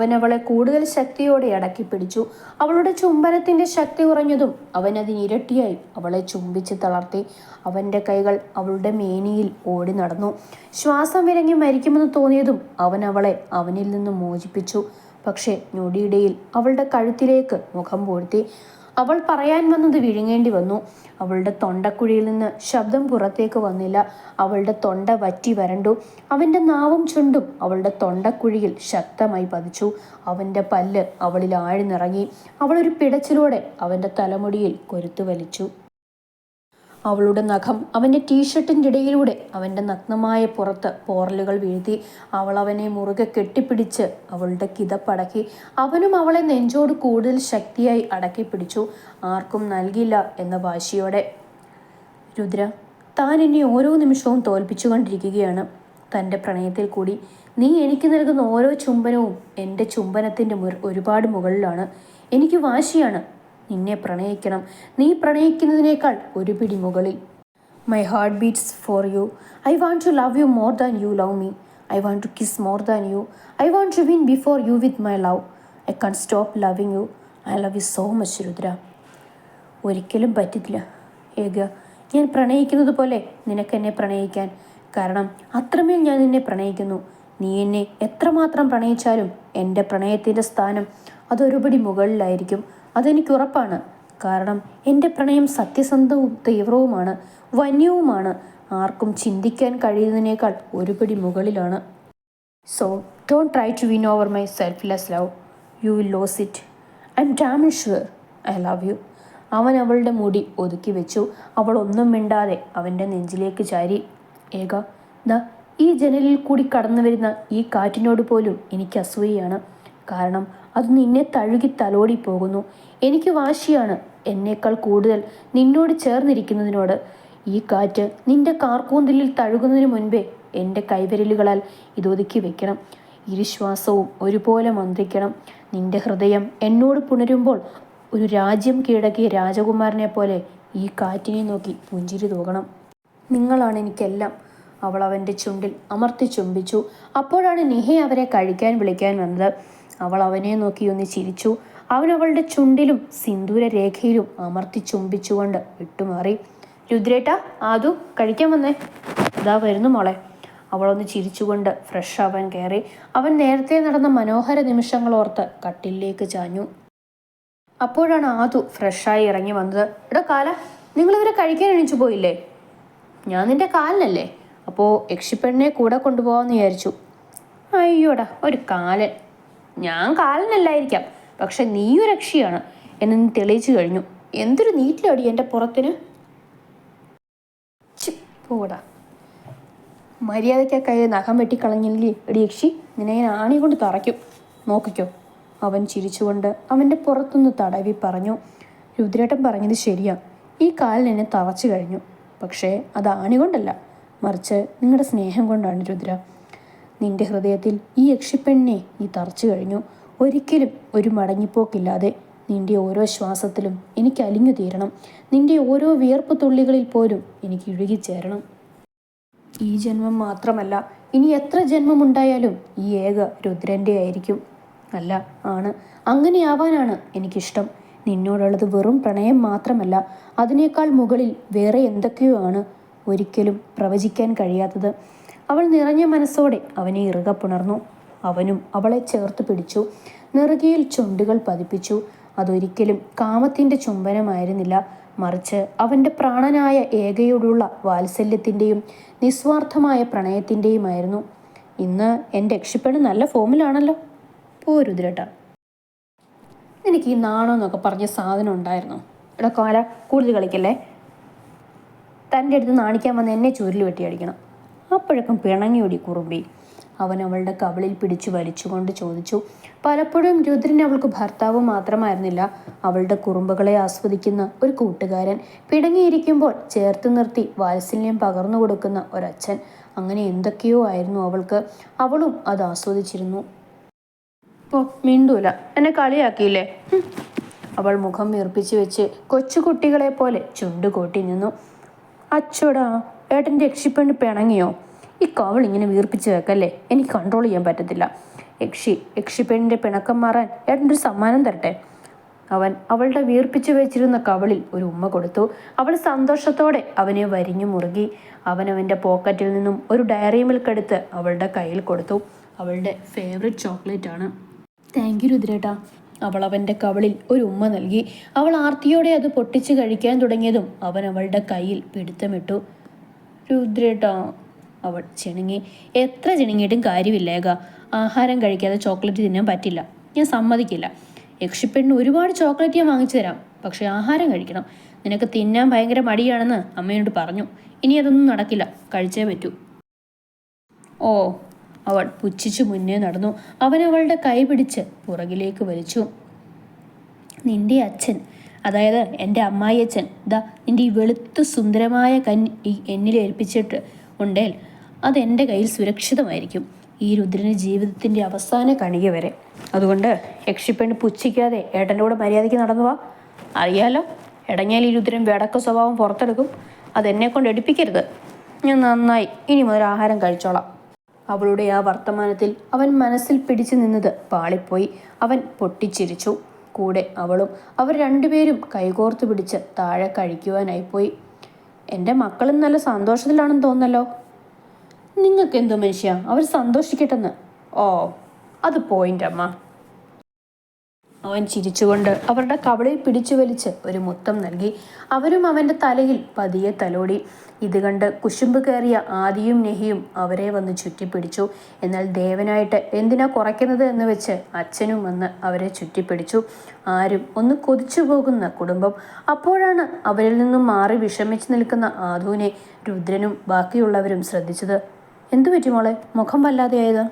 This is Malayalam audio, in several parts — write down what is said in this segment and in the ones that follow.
അവൻ അവളെ കൂടുതൽ ശക്തിയോടെ അടക്കി പിടിച്ചു അവളുടെ ചുംബനത്തിന്റെ ശക്തി കുറഞ്ഞതും അവൻ അതിനിരട്ടിയായി അവളെ ചുംബിച്ച് തളർത്തി അവന്റെ കൈകൾ അവളുടെ മേനിയിൽ ഓടി നടന്നു. ശ്വാസം വിരങ്ങി മരിക്കുമെന്ന് തോന്നിയതും അവൻ അവളെ അവനിൽ നിന്ന് മോചിപ്പിച്ചു. പക്ഷേ ഞൊടിയിടയിൽ അവളുടെ കഴുത്തിലേക്ക് മുഖം പൂഴ്ത്തി അവൾ പറയാൻ വന്നത് വിഴുങ്ങേണ്ടി വന്നു. അവളുടെ തൊണ്ടക്കുഴിയിൽ നിന്ന് ശബ്ദം പുറത്തേക്ക് വന്നില്ല. അവളുടെ തൊണ്ട വറ്റി വരണ്ടു. അവന്റെ നാവും ചുണ്ടും അവളുടെ തൊണ്ടക്കുഴിയിൽ ശക്തമായി പതിച്ചു. അവന്റെ പല്ല് അവളിൽ ആഴ്ന്നിറങ്ങി. അവളൊരു പിടച്ചിലൂടെ അവന്റെ തലമുടിയിൽ കൊരുത്തു വലിച്ചു. അവളുടെ നഖം അവന്റെ ടീഷർട്ടിന്റെ ഇടയിലൂടെ അവന്റെ നഗ്നമായ പുറത്ത് പോറലുകൾ വീഴ്ത്തി. അവൾ അവനെ മുറുകെ കെട്ടിപ്പിടിച്ച് അവളുടെ കിതപ്പടക്കി. അവനും അവളെ നെഞ്ചോട് കൂടുതൽ ശക്തിയായി അടക്കി പിടിച്ചു. ആർക്കും നൽകില്ല എന്ന വാശിയോടെ. രുദ്ര താൻ എന്നെ ഓരോ നിമിഷവും തോൽപ്പിച്ചുകൊണ്ടിരിക്കുകയാണ് തന്റെ പ്രണയത്തിൽ കൂടി. നീ എനിക്ക് നൽകുന്ന ഓരോ ചുംബനവും എന്റെ ചുംബനത്തിന്റെ ഒരുപാട് മുകളിലാണ്. എനിക്ക് വാശിയാണ്. നിന്നെ പ്രണയിക്കണം. നീ പ്രണയിക്കുന്നതിനേക്കാൾ ഒരു പിടി മുകളിൽ. My heart beats for you I want to love you more than you love me I want to kiss more than you I want to win before you with my love I can stop loving you I love you so much Rudra. ഒരിക്കലും പറ്റില്ല ഏക ഞാൻ പ്രണയിക്കുന്നത് പോലെ നിനക്കെന്നെ പ്രണയിക്കാൻ. കാരണം അത്രമേൽ ഞാൻ നിന്നെ പ്രണയിക്കുന്നു. നീ എന്നെ എത്രമാത്രം പ്രണയിച്ചാലും എന്റെ പ്രണയത്തിന്റെ സ്ഥാനം അതൊരുപടി മുകളിലായിരിക്കും. അതെനിക്ക് ഉറപ്പാണ്. കാരണം എന്റെ പ്രണയം സത്യസന്ധവും തീവ്രവുമാണ് വന്യവുമാണ്. ആർക്കും ചിന്തിക്കാൻ കഴിയുന്നതിനേക്കാൾ ഒരുപടി മുകളിലാണ്. So don't try to win over my selfless love you will lose it I am damn sure I love you അവൻ അവളുടെ മുടി ഒതുക്കി വെച്ചു. അവൾ ഒന്നും മിണ്ടാതെ അവന്റെ നെഞ്ചിലേക്ക് ചാരി. ഏക ദ ഈ ജനലിൽ കൂടി കടന്നു വരുന്ന ഈ കാറ്റിനോട് പോലും എനിക്ക് അസൂയയാണ്. കാരണം അത് നിന്നെ തഴുകി തലോടി പോകുന്നു എനിക്ക് വാശിയാണ് എന്നേക്കാൾ കൂടുതൽ നിന്നോട് ചേർന്നിരിക്കുന്നതിനോട്. ഈ കാറ്റ് നിന്റെ കാർക്കൂന്തലിൽ തഴുകുന്നതിന് മുൻപേ എന്റെ കൈവിരലുകളാൽ ഇതൊതുക്കി വെക്കണം. ഇരുശ്വാസവും ഒരുപോലെ മന്ത്രിക്കണം. നിന്റെ ഹൃദയം എന്നോട് പുണരുമ്പോൾ ഒരു രാജ്യം കീഴടക്കിയ രാജകുമാരനെ പോലെ ഈ കാറ്റിനെ നോക്കി പുഞ്ചിരി തൂകണം. നിങ്ങളാണ് എനിക്കെല്ലാം. അവൾ അവന്റെ ചുണ്ടിൽ അമർത്തി ചുംബിച്ചു. അപ്പോഴാണ് നിഹെ അവരെ കഴിക്കാൻ വിളിക്കാൻ വന്നത്. അവൾ അവനെ നോക്കി ഒന്ന് ചിരിച്ചു. അവൻ അവളുടെ ചുണ്ടിലും സിന്ദൂര രേഖയിലും അമർത്തി ചുംബിച്ചുകൊണ്ട് വിട്ടുമാറി. രുദ്രേട്ട ആദു കഴിക്കാൻ വന്നേ. അതാ വരുന്നു മോളെ. അവളൊന്ന് ചിരിച്ചുകൊണ്ട് ഫ്രഷ് ആവാൻ കയറി. അവൻ നേരത്തെ നടന്ന മനോഹര നിമിഷങ്ങൾ ഓർത്ത് കട്ടിലേക്ക് ചാഞ്ഞു. അപ്പോഴാണ് ആദു ഫ്രഷായി ഇറങ്ങി വന്നത്. എടാ കാല നിങ്ങളിവരെ കഴിക്കാൻ എണീച്ചു പോയില്ലേ? ഞാൻ നിന്റെ കാലിനല്ലേ? അപ്പോൾ യക്ഷിപ്പെണ്ണിനെ കൂടെ കൊണ്ടുപോകാമെന്ന് വിചാരിച്ചു. അയ്യോടാ ഒരു കാലൻ. ഞാൻ കാലനല്ലായിരിക്കാം. പക്ഷെ നീയൊരു രക്ഷയാണ്. എന്നെ നീ തെളിയിച്ചു കഴിഞ്ഞു. എന്തൊരു നീറ്റിലടി എന്റെ പുറത്തിന്? പോടാ. മര്യാദയ്ക്ക് കൈ നഖം വെട്ടിക്കളഞ്ഞില്ലേ എടി യക്ഷി നിന്നെ ഞാൻ ആണി കൊണ്ട് തറയ്ക്കും. നോക്കിക്കോ. അവൻ ചിരിച്ചുകൊണ്ട് അവന്റെ പുറത്തുനിന്ന് തടവി പറഞ്ഞു. രുദ്രേട്ടൻ പറഞ്ഞത് ശരിയാ. ഈ കാലിന് എന്നെ തറച്ചു കഴിഞ്ഞു. പക്ഷേ അത് ആണി കൊണ്ടല്ല. മറിച്ച് നിങ്ങളുടെ സ്നേഹം കൊണ്ടാണ് രുദ്ര. നിന്റെ ഹൃദയത്തിൽ ഈ യക്ഷിപ്പെണ്ണെ നീ തറച്ചു കഴിഞ്ഞു. ഒരിക്കലും ഒരു മടങ്ങിപ്പോക്കില്ലാതെ നിന്റെ ഓരോ ശ്വാസത്തിലും എനിക്ക് അലിഞ്ഞു തീരണം. നിന്റെ ഓരോ വിയർപ്പ് തുള്ളികളിൽ പോലും എനിക്ക് ഇഴുകിച്ചേരണം. ഈ ജന്മം മാത്രമല്ല ഇനി എത്ര ജന്മമുണ്ടായാലും ഈ ഏക രുദ്രന്റെ ആയിരിക്കും. അല്ല ആണ്. അങ്ങനെയാവാനാണ് എനിക്കിഷ്ടം. നിന്നോടുള്ളത് വെറും പ്രണയം മാത്രമല്ല അതിനേക്കാൾ മുകളിൽ വേറെ എന്തൊക്കെയോ ആണ് ഒരിക്കലും പ്രവചിക്കാൻ കഴിയാത്തത്. അവൾ നിറഞ്ഞ മനസ്സോടെ അവനെ ഇറുക പുണർന്നു. അവനും അവളെ ചേർത്ത് പിടിച്ചു. നെറുകയിൽ ചുണ്ടുകൾ പതിപ്പിച്ചു. അതൊരിക്കലും കാമത്തിന്റെ ചുംബനമായിരുന്നില്ല. മറിച്ച് അവന്റെ പ്രാണനായ ഏകയോടുള്ള വാത്സല്യത്തിന്റെയും നിസ്വാർത്ഥമായ പ്രണയത്തിന്റെയുമായിരുന്നു ഇന്ന് എന്റെ രക്ഷപ്പെട് നല്ല ഫോമിലാണല്ലോ. പോരുതിരട്ട എനിക്ക് ഈ നാണോ എന്നൊക്കെ പറഞ്ഞ സാധനം ഉണ്ടായിരുന്നു? എടാ കോല കൂടുതൽ കളിക്കല്ലേ? തന്റെ അടുത്ത് നാണിക്കാൻ വന്ന് എന്നെ ചൂരിൽ വെട്ടി അടിക്കണം അപ്പോഴേക്കും പിണങ്ങിയൊടി കുറുമ്പി. അവൻ അവളുടെ കവിളിൽ പിടിച്ചു വലിച്ചുകൊണ്ട് ചോദിച്ചു പലപ്പോഴും രുദ്രൻ അവൾക്ക് ഭർത്താവ് മാത്രമായിരുന്നില്ല. അവളുടെ കുറുമ്പുകളെ ആസ്വദിക്കുന്ന ഒരു കൂട്ടുകാരൻ പിടങ്ങിയിരിക്കുമ്പോൾ ചേർത്ത് നിർത്തി വാത്സല്യം പകർന്നു കൊടുക്കുന്ന ഒരച്ഛൻ. അങ്ങനെ എന്തൊക്കെയോ ആയിരുന്നു അവൾക്ക്. അവളും അത് ആസ്വദിച്ചിരുന്നു. ഓ മിണ്ടൂല. എന്നെ കളിയാക്കിയില്ലേ? അവൾ മുഖം വീർപ്പിച്ചു വെച്ച് കൊച്ചുകുട്ടികളെ പോലെ ചുണ്ടുകൂട്ടി നിന്നു. അച്ചോടാ ഏട്ടന്റെ രക്ഷിപ്പണ്ട് പിണങ്ങിയോ? ഈ കവൾ ഇങ്ങനെ വീർപ്പിച്ച് വെക്കല്ലേ? എനിക്ക് കൺട്രോൾ ചെയ്യാൻ പറ്റത്തില്ല. യക്ഷി യക്ഷിപ്പെണ്ണിന്റെ പിണക്കം മാറാൻ ഏട്ടനൊരു സമ്മാനം തരട്ടെ? അവൻ അവളുടെ വീർപ്പിച്ചു വെച്ചിരുന്ന കവളിൽ ഒരു ഉമ്മ കൊടുത്തു. അവൾ സന്തോഷത്തോടെ അവനെ വരിഞ്ഞു മുറുകി. അവൻ പോക്കറ്റിൽ നിന്നും ഒരു ഡയറി മിൽക്ക് എടുത്ത് അവളുടെ കയ്യിൽ കൊടുത്തു. അവളുടെ ഫേവറേറ്റ് ചോക്ലേറ്റ് ആണ്. താങ്ക് യു രുദ്രേട്ടാ. അവൾ അവന്റെ കവളിൽ ഒരു ഉമ്മ നൽകി. അവൾ ആർത്തിയോടെ അത് പൊട്ടിച്ച് കഴിക്കാൻ തുടങ്ങിയതും അവൻ അവളുടെ കയ്യിൽ പിടുത്തമിട്ടു. രുദ്രേട്ടാ അവൾ ചിണുങ്ങി. എത്ര ചിണുങ്ങിയിട്ടും കാര്യമില്ലേക ആഹാരം കഴിക്കാതെ ചോക്ലേറ്റ് തിന്നാൻ പറ്റില്ല. ഞാൻ സമ്മതിക്കില്ല. യക്ഷിപ്പെണ്ണിന് ഒരുപാട് ചോക്ലേറ്റ് ഞാൻ വാങ്ങിച്ചു തരാം. പക്ഷെ ആഹാരം കഴിക്കണം. നിനക്ക് തിന്നാൻ ഭയങ്കര മടിയാണെന്ന് അമ്മയോട് പറഞ്ഞു. ഇനി അതൊന്നും നടക്കില്ല. കഴിച്ചേ പറ്റൂ. ഓ അവൾ പുച്ഛിച്ചു മുന്നേ നടന്നു. അവൻ അവളുടെ കൈ പിടിച്ച് പുറകിലേക്ക് വലിച്ചു. നിന്റെ അച്ഛൻ അതായത് എന്റെ അമ്മായി അച്ഛൻ ഇതാ നിന്റെ ഈ വെളുത്ത സുന്ദരമായ കൻ ഈ എന്നിൽ ഏൽപ്പിച്ചിട്ട് ഉണ്ടേൽ അതെന്റെ കയ്യിൽ സുരക്ഷിതമായിരിക്കും. ഈ രുദ്രന് ജീവിതത്തിന്റെ അവസാന കണിക വരെ. അതുകൊണ്ട് യക്ഷിപ്പെണ്ണ് പുച്ഛിക്കാതെ ഏട്ടന്റെ കൂടെ മര്യാദയ്ക്ക് നടന്നു വാ. അറിയാലോ ഇടങ്ങിയാൽ ഈ രുദ്രൻ വേടക്ക സ്വഭാവം പുറത്തെടുക്കും. അതെന്നെ കൊണ്ട് എടുപ്പിക്കരുത്. ഞാൻ നന്നായി ഇനി മുതൽ ആഹാരം കഴിച്ചോളാം. അവളുടെ ആ വർത്തമാനത്തിൽ അവൻ മനസ്സിൽ പിടിച്ചു നിന്നത് പാളിപ്പോയി. അവൻ പൊട്ടിച്ചിരിച്ചു. കൂടെ അവളും അവർ രണ്ടുപേരും കൈകോർത്ത് പിടിച്ച് താഴെ കഴിക്കുവാനായി പോയി. എന്റെ മക്കളും നല്ല സന്തോഷത്തിലാണെന്ന് തോന്നല്ലോ നിങ്ങൾക്ക് എന്തോ മനുഷ്യ? അവർ സന്തോഷിക്കട്ടെന്ന്. ഓ അത് പോയിന്റ് അമ്മ അവൻ ചിരിച്ചുകൊണ്ട് അവരുടെ കവളിൽ പിടിച്ചു വലിച്ച് ഒരു മുത്തം നൽകി. അവരും അവന്റെ തലയിൽ പതിയെ തലോടി. ഇത് കണ്ട് കുശുമ്പ് കയറിയ ആദിയും നെഹിയും അവരെ വന്ന് ചുറ്റിപ്പിടിച്ചു. എന്നാൽ ദേവനായിട്ട് എന്തിനാ കുറയ്ക്കുന്നത് എന്ന് വെച്ച് അച്ഛനും വന്ന് അവരെ ചുറ്റിപ്പിടിച്ചു. ആരും ഒന്ന് കൊതിച്ചു പോകുന്ന കുടുംബം. അപ്പോഴാണ് അവരിൽ നിന്നും മാറി വിഷമിച്ചു നിൽക്കുന്ന ആധുവിനെ രുദ്രനും ബാക്കിയുള്ളവരും ശ്രദ്ധിച്ചത്. എന്തു പറ്റി മോളെ? മുഖം വല്ലാതെയായത്.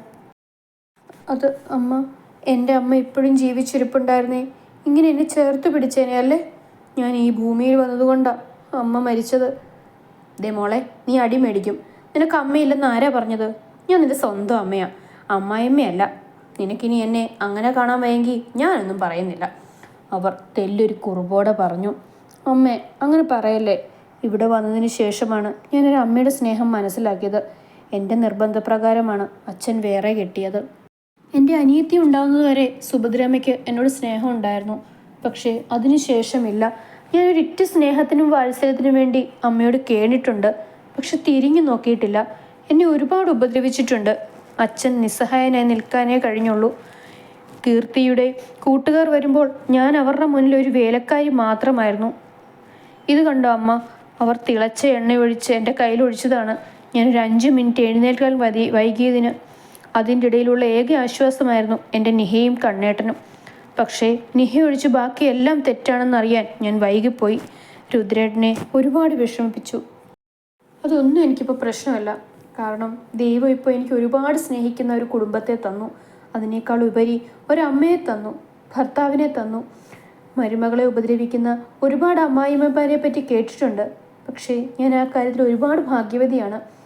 അത് അമ്മ എന്റെ അമ്മ ഇപ്പോഴും ജീവിച്ചിരിപ്പുണ്ടായിരുന്നേ? ഇങ്ങനെ എന്നെ ചേർത്ത് പിടിച്ചേനെ അല്ലേ? ഞാൻ ഈ ഭൂമിയിൽ വന്നതുകൊണ്ടാണ് അമ്മ മരിച്ചത്. ദേ മോളെ നീ അടി മേടിക്കും. നിനക്ക് അമ്മയില്ലെന്ന് ആരാ പറഞ്ഞത്? ഞാൻ നിന്റെ സ്വന്തം അമ്മയാ. അമ്മായിമ്മയല്ല നിനക്കിനി എന്നെ അങ്ങനെ കാണാൻ വയ്യെങ്കിൽ ഞാനൊന്നും പറയുന്നില്ല. അവർ തെല്ലൊരു കുറുപോടെ പറഞ്ഞു. അമ്മേ അങ്ങനെ പറയല്ലേ. ഇവിടെ വന്നതിന് ശേഷമാണ് ഞാനൊരു അമ്മയുടെ സ്നേഹം മനസ്സിലാക്കിയത്. എന്റെ നിർബന്ധപ്രകാരമാണ് അച്ഛൻ വേറെ കെട്ടിയത്. എന്റെ അനിയത്തി ഉണ്ടാകുന്നതുവരെ സുഭദ്രാമയ്ക്ക് എന്നോട് സ്നേഹം ഉണ്ടായിരുന്നു. പക്ഷേ അതിനുശേഷമില്ല ഇറ്റ് സ്നേഹത്തിനും വാത്സല്യത്തിനും വേണ്ടി അമ്മയോട് കേണിട്ടുണ്ട്. പക്ഷെ തിരിഞ്ഞു നോക്കിയിട്ടില്ല. എന്നെ ഒരുപാട് ഉപദ്രവിച്ചിട്ടുണ്ട്. അച്ഛൻ നിസ്സഹായനായി നിൽക്കാനേ കഴിഞ്ഞുള്ളൂ. കീർത്തിയുടെ കൂട്ടുകാർ വരുമ്പോൾ ഞാൻ അവരുടെ മുന്നിൽ ഒരു വേലക്കാരി മാത്രമായിരുന്നു. ഇത് കണ്ടോ അമ്മ? അവർ തിളച്ച എണ്ണയൊഴിച്ച് എന്റെ കയ്യിൽ ഒഴിച്ചതാണ്. ഞാനൊരു അഞ്ച് മിനിറ്റ് എഴുന്നേൽക്കാൻ വൈകിയതിന് അതിന്റെ ഇടയിലുള്ള ഏക ആശ്വാസമായിരുന്നു എന്റെ നിഹയും കണ്ണേട്ടനും. പക്ഷേ നിഹ ഒഴിച്ച് ബാക്കിയെല്ലാം തെറ്റാണെന്നറിയാൻ ഞാൻ വൈകിപ്പോയി. രുദ്രേട്ടനെ ഒരുപാട് വിഷമിപ്പിച്ചു. അതൊന്നും എനിക്കിപ്പോൾ പ്രശ്നമല്ല. കാരണം ദൈവം ഇപ്പോൾ എനിക്ക് ഒരുപാട് സ്നേഹിക്കുന്ന ഒരു കുടുംബത്തെ തന്നു. അതിനേക്കാൾ ഉപരി ഒരമ്മയെ തന്നു ഭർത്താവിനെ തന്നു. മരുമകളെ ഉപദ്രവിക്കുന്ന ഒരുപാട് അമ്മായിമ്മമാരെ പറ്റി കേട്ടിട്ടുണ്ട്. പക്ഷേ ഞാൻ ആ കാര്യത്തിൽ ഒരുപാട് ഭാഗ്യവതിയാണ്.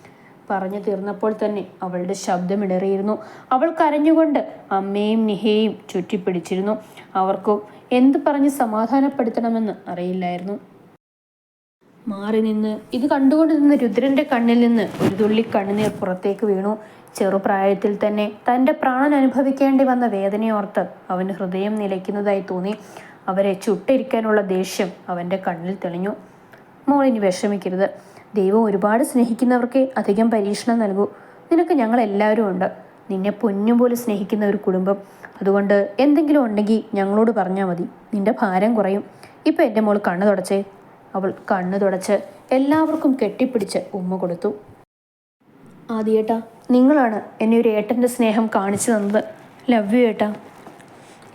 പറഞ്ഞു തീർന്നപ്പോൾ തന്നെ അവളുടെ ശബ്ദമിടറിയിരുന്നു അവൾ കരഞ്ഞുകൊണ്ട് അമ്മയും നിഹയും ചുറ്റിപ്പിടിച്ചിരുന്നു. അവർക്കും എന്ത് പറഞ്ഞ് സമാധാനപ്പെടുത്തണമെന്ന് അറിയില്ലായിരുന്നു. മാറി നിന്ന് ഇത് കണ്ടുകൊണ്ട് നിന്ന രുദ്രന്റെ കണ്ണിൽ നിന്ന് ഒരു തുള്ളി കണ്ണുനീർ പുറത്തേക്ക് വീണു. ചെറുപ്രായത്തിൽ തന്നെ തന്റെ പ്രാണൻ അനുഭവിക്കേണ്ടി വന്ന വേദനയോർത്ത് അവന് ഹൃദയം നിലയ്ക്കുന്നതായി തോന്നി. അവരെ ചുട്ടിരിക്കാനുള്ള ദേഷ്യം അവന്റെ കണ്ണിൽ തെളിഞ്ഞു. മോളിനി വിഷമിക്കരുത്. ദൈവം ഒരുപാട് സ്നേഹിക്കുന്നവർക്ക് അധികം പരീക്ഷണം നൽകൂ. നിനക്ക് ഞങ്ങൾ എല്ലാവരും ഉണ്ട്. നിന്നെ പൊന്നുപോലെ സ്നേഹിക്കുന്ന ഒരു കുടുംബം. അതുകൊണ്ട് എന്തെങ്കിലും ഉണ്ടെങ്കിൽ ഞങ്ങളോട് പറഞ്ഞാൽ മതി. നിന്റെ ഭാരം കുറയും. ഇപ്പം എന്റെ മോൾ കണ്ണു തുടച്ചേ. അവൾ കണ്ണു തുടച്ച് എല്ലാവർക്കും കെട്ടിപ്പിടിച്ച് ഉമ്മ കൊടുത്തു. ആദിയേട്ടാ നിങ്ങളാണ് എന്നെ ഒരു ഏട്ടന്റെ സ്നേഹം കാണിച്ചു തന്നത്. ലവ് യു ഏട്ടാ.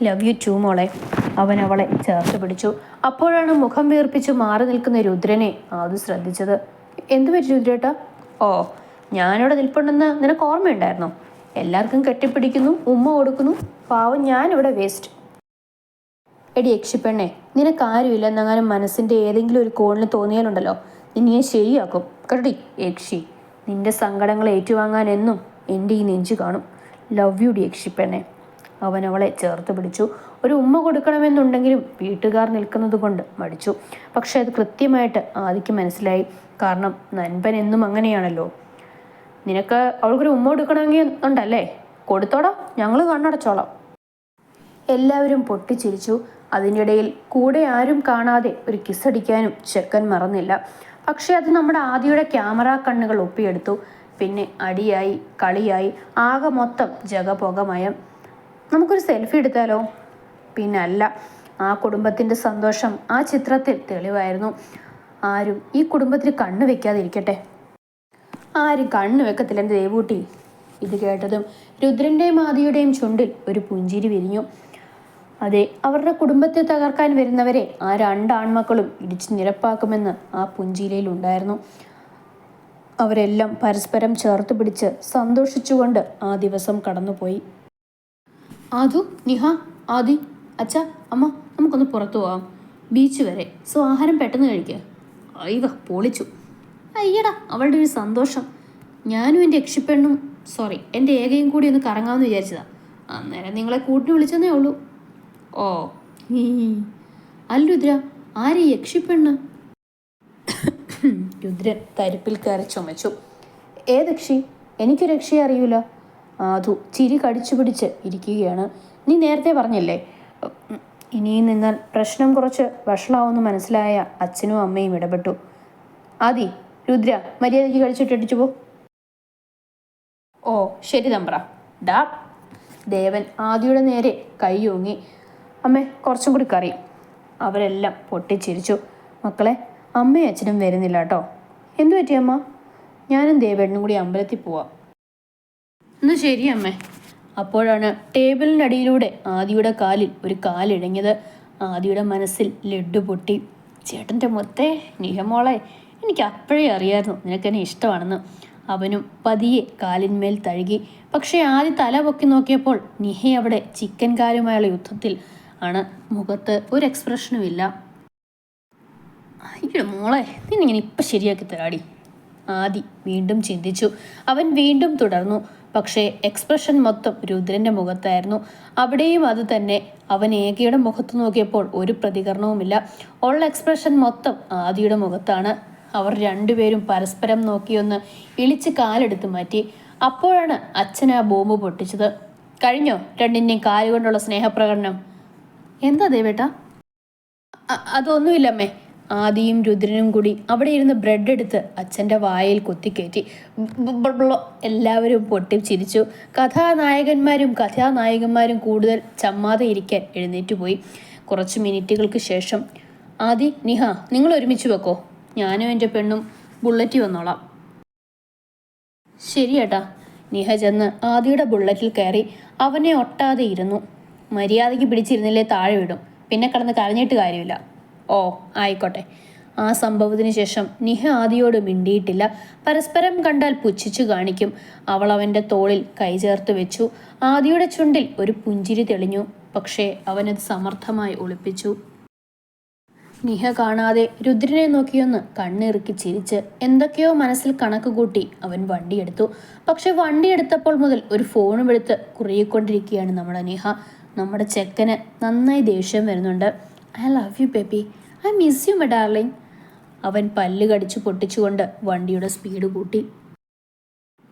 ലവ് യു ടു മോളെ. അവൻ അവളെ ചേർത്ത് പിടിച്ചു. അപ്പോഴാണ് മുഖം വീർപ്പിച്ച് മാറി നിൽക്കുന്ന രുദ്രനെ ആദ്യം ശ്രദ്ധിച്ചത്. എന്തു പറ്റി രുദ്രേട്ടാ? ഓ ഞാനിവിടെ നിൽപ്പുണ്ടെന്ന് നിനക്ക് ഓർമ്മയുണ്ടായിരുന്നോ? എല്ലാവർക്കും കെട്ടിപ്പിടിക്കുന്നു ഉമ്മ കൊടുക്കുന്നു പാവം ഞാനിവിടെ വേസ്റ്റ്. എടി യക്ഷിപ്പെണ്ണേ നിനക്ക് ആരുമില്ലെന്നങ്ങാനും മനസ്സിന്റെ ഏതെങ്കിലും ഒരു കോണിൽ തോന്നിയാലുണ്ടല്ലോ. നിന്നെ ശരിയാക്കും. കേട്ടി യക്ഷി നിന്റെ സങ്കടങ്ങൾ ഏറ്റുവാങ്ങാൻ എന്നും എന്റെ ഈ നെഞ്ചു കാണും. ലവ് യു ഡി യക്ഷിപ്പെണ്ണേ. അവൻ അവളെ ചേർത്ത് പിടിച്ചു. ഒരു ഉമ്മ കൊടുക്കണമെന്നുണ്ടെങ്കിലും വീട്ടുകാർ നിൽക്കുന്നത് കൊണ്ട് മടിച്ചു. പക്ഷെ അത് കൃത്യമായിട്ട് ആദിക്ക് മനസ്സിലായി. കാരണം നൻപൻ എന്നും അങ്ങനെയാണല്ലോ. നിനക്ക് അവൾക്കൊരു ഉമ്മ കൊടുക്കണമെങ്കിൽ ഉണ്ടല്ലേ? കൊടുത്തോടാ ഞങ്ങൾ കണ്ണടച്ചോളാം. എല്ലാവരും പൊട്ടിച്ചിരിച്ചു. അതിനിടയിൽ കൂടെ ആരും കാണാതെ ഒരു കിസ്സടിക്കാനും ചെക്കൻ മറന്നില്ല. പക്ഷെ അത് നമ്മുടെ ആദിയുടെ ക്യാമറ കണ്ണുകൾ ഒപ്പിയെടുത്തു. പിന്നെ അടിയായി കളിയായി ആകെ മൊത്തം ജഗപുകമയം. നമുക്കൊരു സെൽഫി എടുത്താലോ? പിന്നല്ല ആ കുടുംബത്തിന്റെ സന്തോഷം ആ ചിത്രത്തിൽ തെളിവായിരുന്നു. ആരും ഈ കുടുംബത്തിൽ കണ്ണു വെക്കാതിരിക്കട്ടെ. ആരും കണ്ണു വെക്കത്തില്ല എന്റെ ദേവൂട്ടി. ഇത് കേട്ടതും രുദ്രന്റെയും ആദിയുടെയും ചുണ്ടിൽ ഒരു പുഞ്ചിരി വിരിഞ്ഞു. അതെ അവരുടെ കുടുംബത്തെ തകർക്കാൻ വരുന്നവരെ ആ രണ്ടാൺമക്കളും ഇടിച്ച് നിരപ്പാക്കുമെന്ന് ആ പുഞ്ചിരിയിൽ ഉണ്ടായിരുന്നു. അവരെല്ലാം പരസ്പരം ചേർത്ത് പിടിച്ച് സന്തോഷിച്ചുകൊണ്ട് ആ ദിവസം കടന്നുപോയി. ആദു നിഹ ആദി അച്ഛ അമ്മ നമുക്കൊന്ന് പുറത്തു പോവാം ബീച്ച് വരെ. സോ ആഹാരം പെട്ടെന്ന് കഴിക്കുക അയ്യ പൊളിച്ചു. അയ്യടാ അവളുടെ ഒരു സന്തോഷം. ഞാനും എന്റെ യക്ഷിപ്പെണ്ണും സോറി എന്റെ ഏകയും കൂടി ഒന്ന് കറങ്ങാമെന്ന് വിചാരിച്ചതാ. അന്നേരം നിങ്ങളെ കൂട്ടിന് വിളിച്ചെന്നേ ഉള്ളൂ. ഓ അല്ലുദ്ര ആരെ യക്ഷിപ്പെണ്ണ് രുദ്രൻ തരിപ്പിൽ കയറി ചുമച്ചു. ഏതക്ഷി എനിക്ക് രക്ഷയെ അറിയൂല. അതു ചിരി കടിച്ചു പിടിച്ച് ഇരിക്കുകയാണ്. നീ നേരത്തെ പറഞ്ഞില്ലേ? ഇനിയും നിന്നാൽ പ്രശ്നം കുറച്ച് വഷളാവുമെന്ന് മനസ്സിലായ അച്ഛനും അമ്മയും ഇടപെട്ടു. ആദി രുദ്ര മര്യാദയ്ക്ക് കഴിച്ചിട്ടടിച്ചു പോ. ഓ ശരി തമ്പ്ര. ഡാ. ദേവൻ ആദിയുടെ നേരെ കൈയോങ്ങി അമ്മേ കുറച്ചും കൂടി കറി. അവരെല്ലാം പൊട്ടിച്ചിരിച്ചു. മക്കളെ അമ്മയും അച്ഛനും വരുന്നില്ല കേട്ടോ. എന്തു പറ്റിയമ്മ ഞാനും ദേവേട്ടനും കൂടി അമ്പലത്തിൽ പോവാം. എന്നാ ശരി അമ്മേ. അപ്പോഴാണ് ടേബിളിനടിയിലൂടെ ആദിയുടെ കാലിൽ ഒരു കാലിഴങ്ങിയത് ആദിയുടെ മനസ്സിൽ ലഡ്ഡു പൊട്ടി. ചേട്ടന്റെ മുത്തേ നിഹമോളെ എനിക്ക് അപ്പോഴേ അറിയായിരുന്നു നിനക്കെന്നെ ഇഷ്ടമാണെന്ന്. അവനും പതിയെ കാലിന്മേൽ തഴുകി. പക്ഷേ ആദ്യ തല പൊക്കി നോക്കിയപ്പോൾ നിഹ അവിടെ ചിക്കൻ കാലുമായുള്ള യുദ്ധത്തിൽ ആണ്. മുഖത്ത് ഒരു എക്സ്പ്രഷനും ഇല്ല. അയ്യോ മോളെ നിന്നിങ്ങനെ ഇപ്പം ശരിയാക്കി തരാടി? ആദി വീണ്ടും ചിന്തിച്ചു. അവൻ വീണ്ടും തുടർന്നു. പക്ഷേ എക്സ്പ്രഷൻ മൊത്തം രുദ്രന്റെ മുഖത്തായിരുന്നു. അവിടെയും അത് തന്നെ. അവൻ ഏകയുടെ മുഖത്ത് നോക്കിയപ്പോൾ ഒരു പ്രതികരണവുമില്ല. ഉള്ള എക്സ്പ്രഷൻ മൊത്തം ആദിയുടെ മുഖത്താണ്. അവർ രണ്ടുപേരും പരസ്പരം നോക്കിയൊന്ന് ഇളിച്ച് കാലെടുത്ത് മാറ്റി. അപ്പോഴാണ് അച്ഛൻ ആ ബോംബ് പൊട്ടിച്ചത്. കഴിഞ്ഞോ? രണ്ടിന്റെയും കാലുകൊണ്ടുള്ള സ്നേഹപ്രകടനം. എന്താ ദേവേട്ട? അതൊന്നുമില്ലമ്മേ. ആദിയും രുദ്രനും കൂടി അവിടെ ഇരുന്ന് ബ്രെഡ് എടുത്ത് അച്ഛന്റെ വായിൽ കുത്തിക്കയറ്റി. എല്ലാവരും പൊട്ടി ചിരിച്ചു കഥാനായകന്മാരും കഥാനായകന്മാരും കൂടുതൽ ചമ്മാതെ ഇരിക്കാൻ എഴുന്നേറ്റ് പോയി. കുറച്ച് മിനിറ്റുകൾക്ക് ശേഷം ആദി നിഹ നിങ്ങൾ ഒരുമിച്ച് വെക്കോ. ഞാനും എന്റെ പെണ്ണും ബുള്ളറ്റ് വന്നോളാം. ശരി ഏട്ടാ. നിഹ ചെന്ന് ആദിയുടെ ബുള്ളറ്റിൽ കയറി അവനെ ഒട്ടാതെ ഇരുന്നു. മര്യാദയ്ക്ക് പിടിച്ചിരുന്നില്ലേ താഴെ വിടും. പിന്നെ കടന്ന് കരഞ്ഞിട്ട് കാര്യമില്ല. ഓ ആയിക്കോട്ടെ. ആ സംഭവത്തിന് ശേഷം നിഹ ആദിയോട് മിണ്ടിയിട്ടില്ല. പരസ്പരം കണ്ടാൽ പുച്ഛിച്ചു കാണിക്കും. അവൾ അവന്റെ തോളിൽ കൈ ചേർത്ത് വെച്ചു. ആദിയുടെ ചുണ്ടിൽ ഒരു പുഞ്ചിരി തെളിഞ്ഞു. പക്ഷേ അവനത് സമർത്ഥമായി ഒളിപ്പിച്ചു. നിഹ കാണാതെ രുദ്രനെ നോക്കിയൊന്ന് കണ്ണിറുക്കി ചിരിച്ച് എന്തൊക്കെയോ മനസ്സിൽ കണക്ക് കൂട്ടി അവൻ വണ്ടിയെടുത്തു. പക്ഷെ വണ്ടിയെടുത്തപ്പോൾ മുതൽ ഒരു ഫോണും എടുത്ത് കുറിയിക്കൊണ്ടിരിക്കുകയാണ് നമ്മുടെ നിഹ. നമ്മുടെ ചെക്കന് നന്നായി ദേഷ്യം വരുന്നുണ്ട്. I love you baby I miss you my darling അവൻ പല്ല് കടിച്ചു പൊട്ടിച്ചുകൊണ്ട് വണ്ടിയുടെ സ്പീഡ് കൂട്ടി.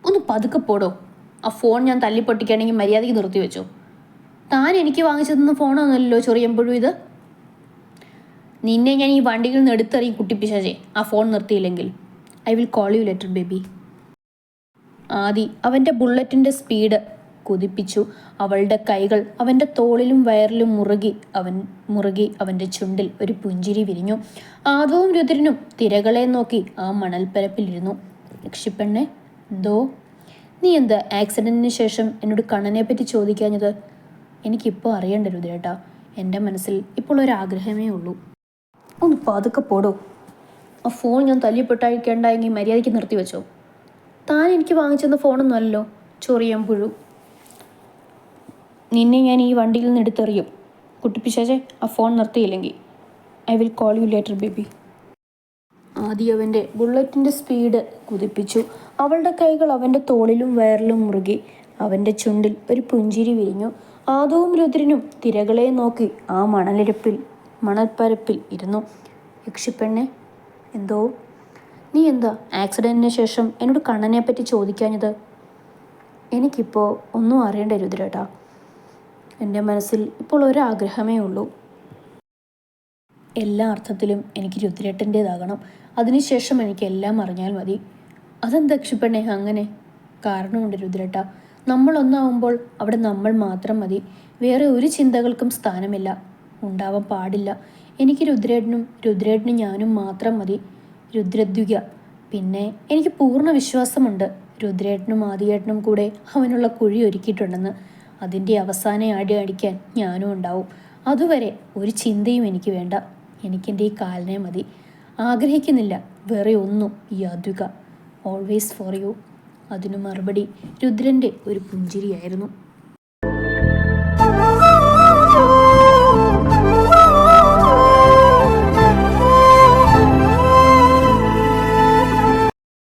ഒന്ന് പതുക്കെ പോടോ. ആ ഫോൺ ഞാൻ തല്ലി പൊട്ടിക്കുകയാണെങ്കിൽ മര്യാദയ്ക്ക് നിർത്തി വെച്ചു. താൻ എനിക്ക് വാങ്ങിച്ചു തന്ന ഫോണൊന്നുമല്ലോ ചൊറിയുമ്പോഴും ഇത്. നിന്നെ ഞാൻ ഈ വണ്ടിയിൽ നിന്ന് എടുത്തെറിയും കുട്ടിപ്പിശാചെ ആ phone നിർത്തിയില്ലെങ്കിൽ. I will call you later baby Adi അവന്റെ ബുള്ളറ്റിന്റെ സ്പീഡ് കുതിപ്പിച്ചു. അവളുടെ കൈകൾ അവന്റെ തോളിലും വയറിലും മുറുകി അവൻ മുറുകി അവന്റെ ചുണ്ടിൽ ഒരു പുഞ്ചിരി വിരിഞ്ഞു. ആദവും രുദ്രനും തിരകളെ നോക്കി ആ മണൽപ്പരപ്പിലിരുന്നു. രക്ഷിപ്പെണ്ണെ എന്തോ? നീ എന്താ ആക്സിഡന്റിന് ശേഷം എന്നോട് കണ്ണനെ പറ്റി ചോദിക്കാഞ്ഞത്? എനിക്കിപ്പോൾ അറിയണ്ട രുദ്രേട്ടാ. എന്റെ മനസ്സിൽ ഇപ്പോൾ ഒരു ആഗ്രഹമേ ഉള്ളൂ. ഒന്ന് പതുക്കെ പോടോ. ആ ഫോൺ ഞാൻ തല്ലിപ്പൊട്ടഴിക്കേണ്ടായെങ്കിൽ മര്യാദയ്ക്ക് നിർത്തി വെച്ചോ താൻ എനിക്ക് വാങ്ങിച്ചെന്ന ഫോണൊന്നുമല്ലോ ചൊറിയാൻ പുഴു. നിന്നെ ഞാൻ ഈ വണ്ടിയിൽ നിന്ന് എടുത്തെറിയും. കുട്ടിപ്പിശാചെ ആ phone നിർത്തിയില്ലെങ്കിൽ. I will call you later baby. ആദ്യം അവന്റെ ബുള്ളറ്റിന്റെ സ്പീഡ് കുതിപ്പിച്ചു. അവളുടെ കൈകൾ അവന്റെ തോളിലും വയറിലും മുറുകി അവന്റെ ചുണ്ടിൽ ഒരു പുഞ്ചിരി വിരിഞ്ഞു. ആദവും രുദ്രനും തിരകളെ നോക്കി ആ മണലിരപ്പിൽ മണൽപ്പരപ്പിൽ ഇരുന്നു. യക്ഷിപ്പെണ്ണെ എന്തോ? നീ എന്താ ആക്സിഡന്റിന് ശേഷം എന്നോട് കണ്ണനെ പറ്റി ചോദിക്കാഞ്ഞത്? എനിക്കിപ്പോൾ ഒന്നും അറിയേണ്ട രുദ്രേട്ടാ. എന്റെ മനസ്സിൽ ഇപ്പോൾ ഒരാഗ്രഹമേ ഉള്ളൂ. എല്ലാ അർത്ഥത്തിലും എനിക്ക് രുദ്രേട്ടന്റേതാകണം. അതിനുശേഷം എനിക്ക് എല്ലാം അറിഞ്ഞാൽ മതി. അതെന്താ ക്ഷിപ്പണ്ണെ അങ്ങനെ? കാരണമുണ്ട് രുദ്രേട്ട. നമ്മൾ ഒന്നാവുമ്പോൾ അവിടെ നമ്മൾ മാത്രം മതി. വേറെ ഒരു ചിന്തകൾക്കും സ്ഥാനമില്ല. ഉണ്ടാവാൻ പാടില്ല. എനിക്ക് രുദ്രേട്ടനും രുദ്രേട്ടനും ഞാനും മാത്രം മതി. രുദ്രദ്വിക. പിന്നെ എനിക്ക് പൂർണ വിശ്വാസമുണ്ട്. രുദ്രേട്ടനും ആദിയേട്ടനും കൂടെ അവനുള്ള കുഴി ഒരുക്കിയിട്ടുണ്ടെന്ന്. അതിന്റെ അവസാന അടി അടിക്കാൻ ഞാനും ഉണ്ടാവും. അതുവരെ ഒരു ചിന്തയും എനിക്ക് വേണ്ട. എനിക്കെന്റെ ഈ കാലിനെ മതി. ആഗ്രഹിക്കുന്നില്ല. വേറെ ഒന്നും അദ്വിക ഓൾവേസ് ഫോർ യു അതിനു മറുപടി രുദ്രന്റെ ഒരു പുഞ്ചിരിയായിരുന്നു.